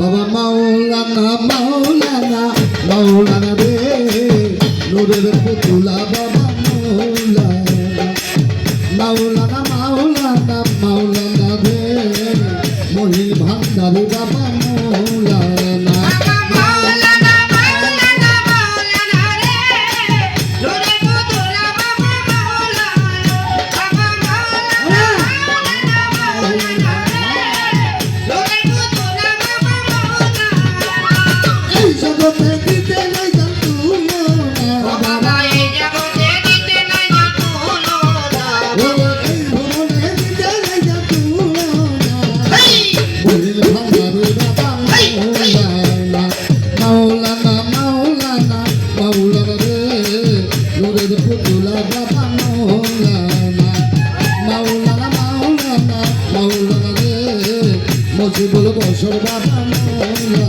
বাবা মাওলানা মাওলানা মাওলানা রে, নূরের পুতুলা বাবা মাওলানা। মাওলানা মাওলানা মাওলানা রে মহিল ভান্ডারে বাবা হুজুরের পুতুলা বাবা মৌলানা মাওলানা মাওলানা মাওলানা রে মজিবুল বসর বাবা মৌলানা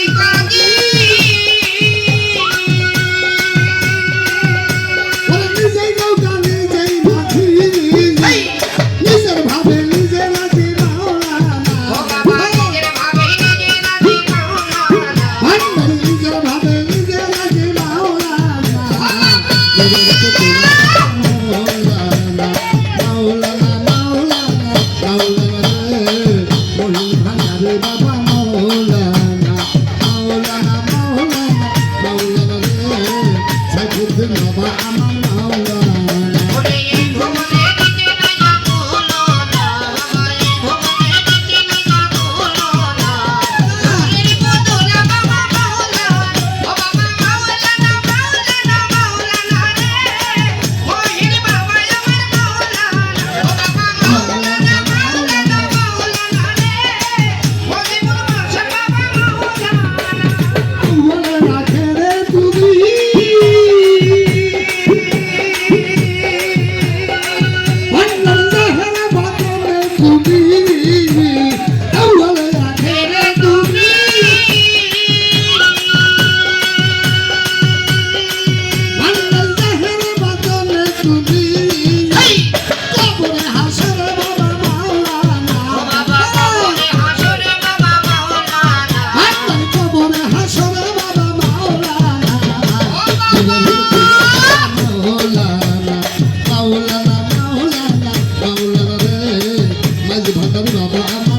Abraham